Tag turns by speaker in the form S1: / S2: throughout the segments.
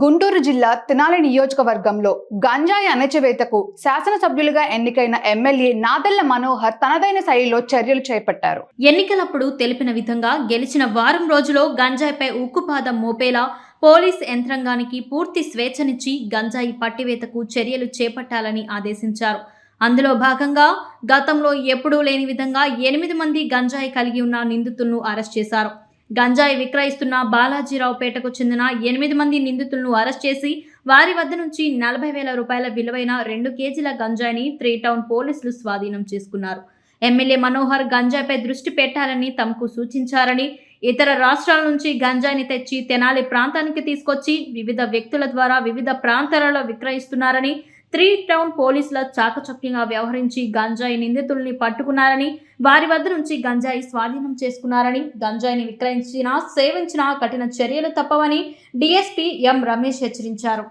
S1: గుంటూరు జిల్లా తెనాలి నియోజకవర్గంలో గంజాయి అణచివేతకు శాసనసభ్యులుగా ఎన్నికైన ఎమ్మెల్యే నాదెళ్ళ మనోహర్ తనదైన శైలిలో చర్యలు చేపట్టారు.
S2: ఎన్నికలప్పుడు తెలిపిన విధంగా గెలిచిన వారం రోజులో గంజాయిపై ఉక్కుపాదం మోపేలా పోలీస్ యంత్రాంగానికి పూర్తి స్వేచ్ఛనిచ్చి గంజాయి పట్టివేతకు చర్యలు చేపట్టాలని ఆదేశించారు. అందులో భాగంగా గతంలో ఎప్పుడూ లేని విధంగా ఎనిమిది మంది గంజాయి కలిగి ఉన్న నిందితులను అరెస్ట్ చేశారు. గంజాయి విక్రయిస్తున్న బాలాజీరావుపేటకు చెందిన ఎనిమిది మంది నిందితులను అరెస్ట్ చేసి వారి వద్ద నుంచి నలభై వేల రూపాయల విలువైన రెండు కేజీల గంజాయిని త్రీ టౌన్ పోలీసులు స్వాధీనం చేసుకున్నారు. ఎమ్మెల్యే మనోహర్ గంజాయిపై దృష్టి పెట్టాలని తమకు సూచించారని ఇతర రాష్ట్రాల నుంచి గంజాయిని తెచ్చి తెనాలి ప్రాంతానికి తీసుకొచ్చి వివిధ వ్యక్తుల ద్వారా వివిధ ప్రాంతాలలో విక్రయిస్తున్నారని త్రీ టౌన్ పోలీసుల చాకచక్యంగా వ్యవహరించి గంజాయి నిందితుల్ని పట్టుకున్నారని వారి వద్ద నుంచి గంజాయి స్వాధీనం చేసుకున్నారని గంజాయిని విక్రయించినా సేవించినా కఠిన చర్యలు తప్పవని డిఎస్పీ ఎం రమేష్ హెచ్చరించారు.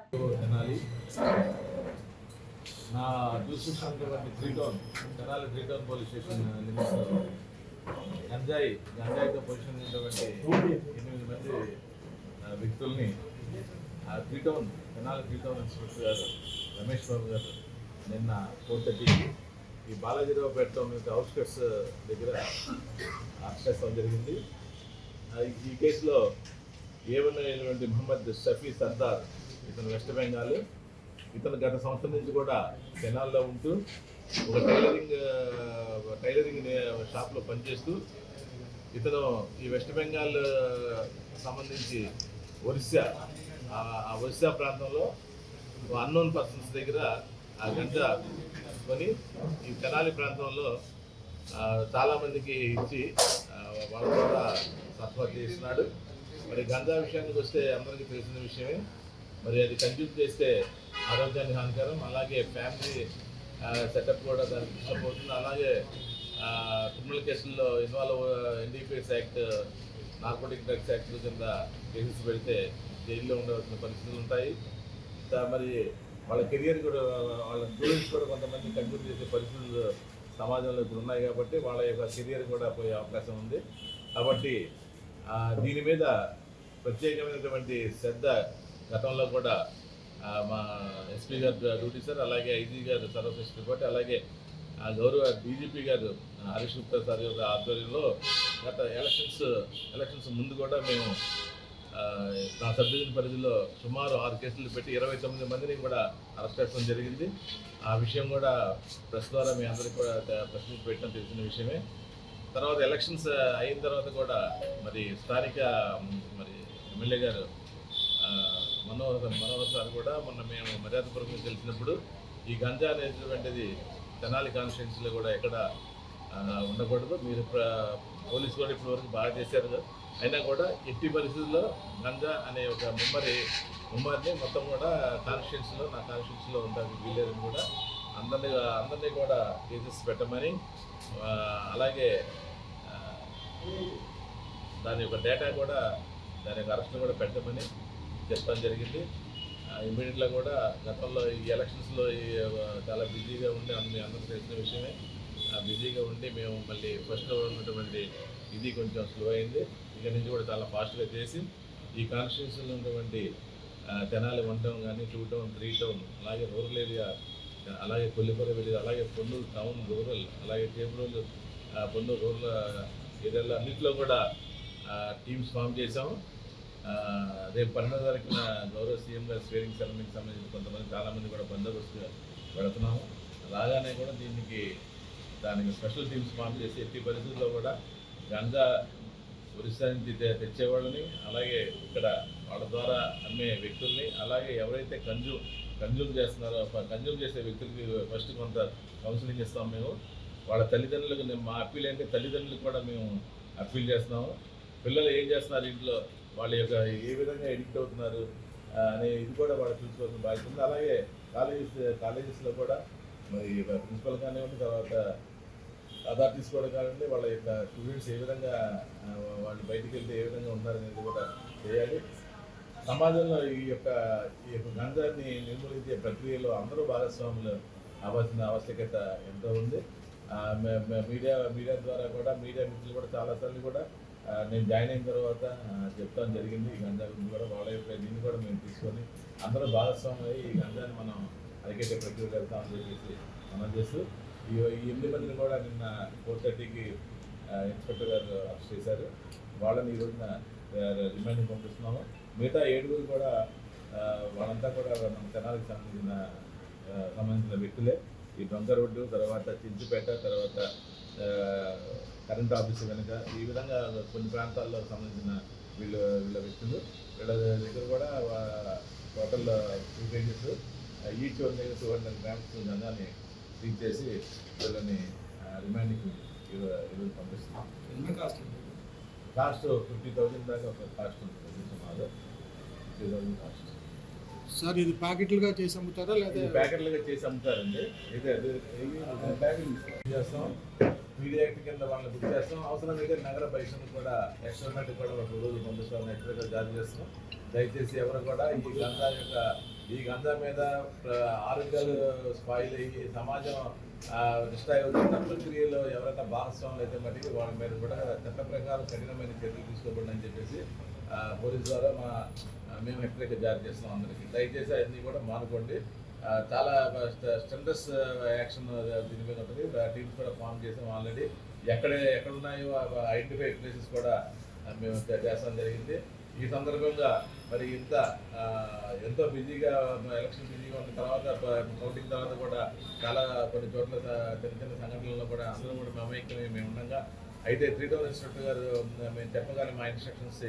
S3: గంజాయి గంజాయితో పొజిషన్ ఉన్నటువంటి ఎనిమిది మంది వ్యక్తుల్ని ఆ three town Tenali three town inspector గారు రమేష్ బాబు గారు నిన్న ఫోర్ థర్టీకి ఈ బాలాజీరావుపేట యొక్క అవుట్స్కట్స్ దగ్గర అరెస్ట్ చేస్తాం జరిగింది ఈ కేసులో ఏమన్నటువంటి మహమ్మద్ షఫీ సర్దార్ ఇతను వెస్ట్ బెంగాల్ ఇతను గత సంవత్సరం నుంచి కూడా తెనాల్లో ఉంటూ ఒక టైలరింగ్ టైలరింగ్ షాప్లో పనిచేస్తూ ఇతను ఈ వెస్ట్ బెంగాల్ సంబంధించి ఒరిస్సా ఆ ఒరిస్సా ప్రాంతంలో అన్నోన్ పర్సన్స్ దగ్గర ఆ గంట కొని ఈ తెనాలి ప్రాంతంలో చాలామందికి ఇచ్చి వాళ్ళు కూడా ద్వారా చేస్తున్నాడు మరి గంజా విషయానికి వస్తే అందరికీ తెలిసిన విషయమే. మరి అది కన్జ్యూమ్ చేస్తే ఆరోగ్యానికి హానికరం. అలాగే ఫ్యామిలీ సెటప్ కూడా దానికి ఇష్టపోతుంది అలాగే క్రిమినల్ కేసుల్లో involve NDPS act narcotic drugs act కింద కేసెస్ పెడితే జైల్లో ఉండవలసిన పరిస్థితులు ఉంటాయి. మరి వాళ్ళ కెరియర్ కూడా వాళ్ళ స్టూడెంట్స్ కూడా కొంతమంది కన్జ్యూమ్ చేసే పరిస్థితులు సమాజంలో ఇప్పుడు ఉన్నాయి కాబట్టి వాళ్ళ యొక్క కెరియర్ కూడా పోయే అవకాశం ఉంది. కాబట్టి దీని మీద ప్రత్యేకమైనటువంటి శ్రద్ధ గతంలో కూడా మా ఎస్పీ గారు డ్యూటీ సార్ అలాగే ఐజీ గారు సర్వీస్ రిపోర్ట్ అలాగే ఆ, గౌరవ డీజీపీ గారు హరీష్ గుప్తా సార్ యొక్క ఆధ్వర్యంలో గత ఎలక్షన్స్ ఎలక్షన్స్ ముందు కూడా మేము నా సబ్ డివిజన్ పరిధిలో సుమారు ఆరు కేసులు పెట్టి ఇరవై తొమ్మిది మందిని కూడా అరెస్ట్ చేయడం జరిగింది. ఆ విషయం కూడా ప్రెస్ ద్వారా మీ అందరికీ కూడా ప్రెస్ మీట్ పెట్టడం తెలిసిన విషయమే. తర్వాత ఎలక్షన్స్ అయిన తర్వాత కూడా మరి స్థానిక మరి ఎమ్మెల్యే గారు మనోహర్ మనోహర్ సార్ కూడా మొన్న మేము మర్యాదపూర్వకంగా తెలిసినప్పుడు ఈ గంజా అనేటువంటిది తెనాలి కాన్స్టిట్యున్సీలో కూడా ఎక్కడ ఉండకూడదు. మీరు పోలీసు కూడా ఇప్పటి వరకు బాగా చేశారు అయినా కూడా ఎట్టి పరిస్థితుల్లో గంజా అనే ఒక ముమ్మరి ముమ్మరిని మొత్తం కూడా కాన్స్టిట్యున్సీలో నా కాన్స్టిట్యున్సీలో ఉండడానికి వీలేదని కూడా అందరినీ అందరినీ కూడా కేసెస్ పెట్టమని అలాగే దాని యొక్క డేటా కూడా దాని యొక్క అరెస్ట్ కూడా పెట్టమని చెప్పడం జరిగింది. ఇమీడియట్లో కూడా గతంలో ఈ ఎలక్షన్స్లో చాలా బిజీగా ఉండి అన్ని అందరికీ తెలిసిన విషయమే. ఆ, బిజీగా ఉండి మేము మళ్ళీ ఫస్ట్ ఉన్నటువంటి ఇది కొంచెం స్లో అయింది. ఇక నుంచి కూడా చాలా ఫాస్ట్గా చేసి ఈ కాన్స్టిట్యూషన్లో ఉన్నటువంటి తెనాలి వన్ టౌన్ కానీ టూ టౌన్ త్రీ టౌన్ అలాగే రూరల్ ఏరియా అలాగే కొల్లిపల్లి విలేజ్ అలాగే పొన్నూరు టౌన్ రూరల్ అలాగే చేబ్రోలు పొన్నూరు రూరల్ ఏరియాలో అన్నింటిలో కూడా టీమ్స్ ఫామ్ చేసాము రేపు పన్నెండో తారీఖున గౌరవ సీఎం గారు స్వేరింగ్ సెరమనీకి సంబంధించి కొంతమంది చాలామంది కూడా బందోబస్తు పెడుతున్నాము రాగానే కూడా దీనికి దానికి స్పెషల్ టీమ్స్ ఫామ్ చేసి ఎట్టి పరిస్థితుల్లో కూడా గంజా ఒరిస్సా నుంచి తె- తెచ్చేవాళ్ళని అలాగే ఇక్కడ వాళ్ళ ద్వారా అమ్మే వ్యక్తుల్ని అలాగే ఎవరైతే కన్జ్యూమ్ కన్జ్యూమ్ చేస్తున్నారో కన్జ్యూమ్ చేసే వ్యక్తులకి ఫస్ట్ కొంత కౌన్సిలింగ్ ఇస్తాం మేము. వాళ్ళ తల్లిదండ్రులకు మా అప్పీల్ అంటే తల్లిదండ్రులకు కూడా మేము అప్పీల్ చేస్తున్నాము. పిల్లలు ఏం చేస్తున్నారు ఇంట్లో? వాళ్ళ యొక్క ఏ విధంగా ఎడిక్ట్ అవుతున్నారు అనే ఇది కూడా వాళ్ళు చూసుకోవాల్సిన బాధ్యత ఉంది. అలాగే కాలేజెస్ కాలేజెస్లో కూడా మరి ప్రిన్సిపల్ కానివ్వండి తర్వాత అథారిటీస్ కూడా కానివ్వండి వాళ్ళ యొక్క స్టూడెంట్స్ ఏ విధంగా వాళ్ళు బయటికి వెళ్తే ఏ విధంగా ఉన్నారనేది కూడా చేయాలి. సమాజంలో ఈ యొక్క ఈ యొక్క గంధాన్ని నిర్మూలించే ప్రక్రియలో అందరూ భాగస్వాములు అవ్వాల్సిన ఆవశ్యకత ఎంతో ఉంది. ఆ, మే- మీడియా మీడియా ద్వారా కూడా మీడియా మిత్రులు కూడా చాలాసార్లు కూడా నేను జాయిన్ అయిన తర్వాత చెప్తాను జరిగింది. ఈ గంజా గురించి కూడా వాళ్ళ యొక్క దీన్ని కూడా మేము తీసుకొని అందరూ భాగస్వామ్యం అయ్యి ఈ గంజాని మనం అరికట్టే ప్రక్రియ వెళ్తామని చెప్పేసి మనం చేస్తూ ఈ ఈ ఎనిమిది మందిని కూడా నిన్న ఫోర్ థర్టీకి ఇన్స్పెక్టర్ గారు అరెస్ట్ చేశారు. వాళ్ళని ఈ రోజున రిమైండింగ్ పంపిస్తున్నాము. మిగతా ఏడుగురు కూడా వాళ్ళంతా కూడా మన తెనాలకు సంబంధించిన సంబంధించిన వ్యక్తులే. ఈ డొంక రోడ్డు తర్వాత చించుపేట తర్వాత కరెంట్ ఆఫీస్ కనుక ఈ విధంగా కొన్ని ప్రాంతాల్లో సంబంధించిన వీళ్ళు వీళ్ళ వ్యక్తులు వీళ్ళ దగ్గర కూడా total two pages each one దగ్గర టూ హండ్రెడ్ గ్రామ్స్ గంధాన్ని సీజ్ చేసి వీళ్ళని రిమైండింగ్ ఈరోజు పంపిస్తున్నాం.
S4: ఎంత కాస్ట్
S3: ఫిఫ్టీ థౌసండ్ దాకా ఒక కాస్ట్ ఉంటుంది సుమారు ఫిఫ్టీ థౌసండ్ కాస్ట్
S4: సార్ ఇది ప్యాకెట్లుగా చేసి అమ్ముతారా లేదా?
S3: ప్యాకెట్లుగా చేసి అమ్ముతారండి. ఇది అది ప్యాకెట్ చేస్తాం. మీడియా యాక్ట్ కింద వాళ్ళని బుక్ చేస్తాం. అవసరం అయితే నగర బహిషను కూడా ఎక్స్టర్నల్ కూడా ఒక రోజు పంపిస్తాం ఎక్స్ట్రా జారీ చేస్తాం. దయచేసి ఎవరు కూడా ఈ గంధా యొక్క ఈ గంధా మీద ఆరోగ్యాలు స్పాయిల్ అయ్యి సమాజం డిస్ట్రాయ్ అవుతున్న తప్పుడు క్రియలో ఎవరైనా భాగస్వాములు అయితే మటుకు వాళ్ళ మీద కూడా చట్ట ప్రకారం కఠినమైన చర్యలు తీసుకోబడి అని చెప్పేసి పోలీస్ ద్వారా మా మేము హెచ్చరిక జారీ చేస్తాం అందరికీ. దయచేసి అన్నీ కూడా మానుకోండి. చాలా స్టెండర్స్ యాక్షన్ దీని మీద ఉంటుంది. టీమ్స్ కూడా ఫామ్ చేసాం ఆల్రెడీ. ఎక్కడ ఎక్కడ ఉన్నాయో ఐడెంటిఫై ప్లేసెస్ కూడా మేము చేస్తాం జరిగింది. ఈ సందర్భంగా మరి ఇంత ఎంతో బిజీగా ఎలక్షన్ బిజీగా ఉన్న తర్వాత కౌంటింగ్ తర్వాత కూడా చాలా కొన్ని చోట్ల చిన్న చిన్న సంఘటనల్లో కూడా అందరూ కూడా మమైక్యమే మేము ఉండగా అయితే త్రీ టౌన్ ఇన్స్పెక్టర్ గారు మేము చెప్పగానే మా ఇన్స్ట్రక్షన్స్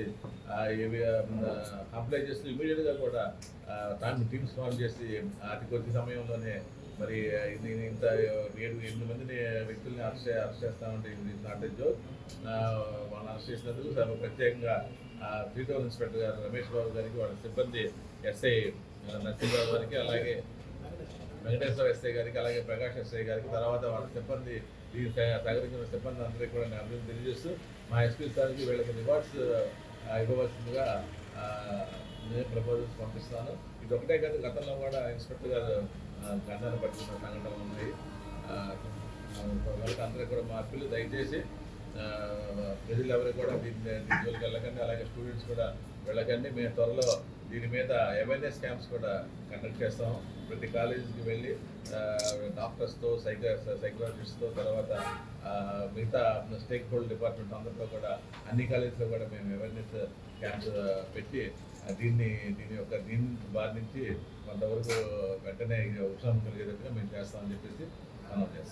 S3: అప్లై చేస్తూ ఇమీడియట్గా కూడా దాన్ని టీమ్స్ ఫామ్ చేసి అతి కొద్ది సమయంలోనే మరి నేను ఇంత ఏడు ఎనిమిది మందిని వ్యక్తుల్ని అరెస్ట్ చే- అరెస్ట్ చేస్తామంటే ఇది నాట్ జోక్ వాళ్ళని అరెస్ట్ చేసినందుకు ప్రత్యేకంగా త్రీ టౌన్ ఇన్స్పెక్టర్ గారు రమేష్ బాబు గారికి వాళ్ళ సిబ్బంది ఎస్ఐ నరసింహరావు గారికి అలాగే వెంకటేశ్వర ఎస్ఐ గారికి అలాగే ప్రకాష్ ఎస్ఐ గారికి తర్వాత వాళ్ళ సిబ్బంది ఈ సహకరించిన సిబ్బంది అందరికీ కూడా నేను అభివృద్ధి తెలియజేస్తూ మా ఎస్పీ సార్కి వీళ్ళకి రివార్డ్స్ ఇవ్వవలసిందిగా నేను ప్రపోజల్స్ పంపిస్తాను ఇది ఒకటే కాదు గతంలో కూడా ఇన్స్పెక్టర్ గారు గంధాన్ని పట్టుకున్న సంఘటనలు ఉన్నాయి. వాళ్ళకి అందరికీ కూడా మా అప్పీలు దయచేసి ప్రజలు ఎవరు కూడా దీన్ని దీని జోలికి వెళ్ళకండి అలాగే స్టూడెంట్స్ కూడా వెళ్ళకండి. మేము త్వరలో దీని మీద అవేర్నెస్ క్యాంప్స్ కూడా కండక్ట్ చేస్తాం. ప్రతి కాలేజీకి వెళ్ళి డాక్టర్స్తో సైకా సైకలాజిస్ట్తో తర్వాత మిగతా స్టేక్ హోల్డర్ డిపార్ట్మెంట్ అందరితో కూడా అన్ని కాలేజీలో కూడా మేము అవేర్నెస్ క్యాంప్స్ పెట్టి దీన్ని దీని యొక్క దీని బారి నుంచి కొంతవరకు వెంటనే ఉపశమనం కలిగేటట్టుగా మేము చేస్తామని చెప్పేసి మనం చేస్తాం.